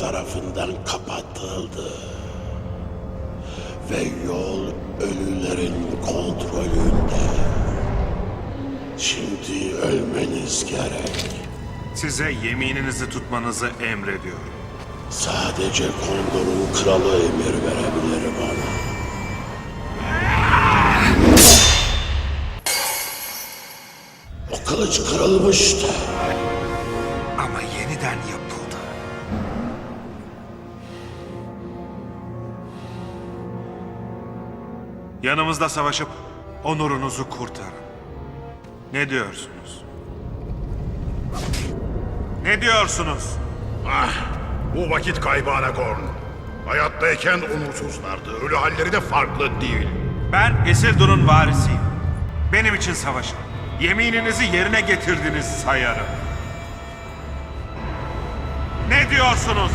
tarafından kapatıldı. Ve yol ölülerin kontrolünde. Şimdi ölmeniz gerek. Size yemininizi tutmanızı emrediyorum. Sadece Kondor'un kralı emir verebilir bana. O kılıç kırılmıştı. Yanımızda savaşıp onurunuzu kurtarın. Ne diyorsunuz? Ne diyorsunuz? Ah, bu vakit kaybı Aragorn. Hayattayken onursuzlardı. Ölü halleri de farklı değil. Ben Isildur'un varisiyim. Benim için savaşın. Yemininizi yerine getirdiniz sayarım. Ne diyorsunuz?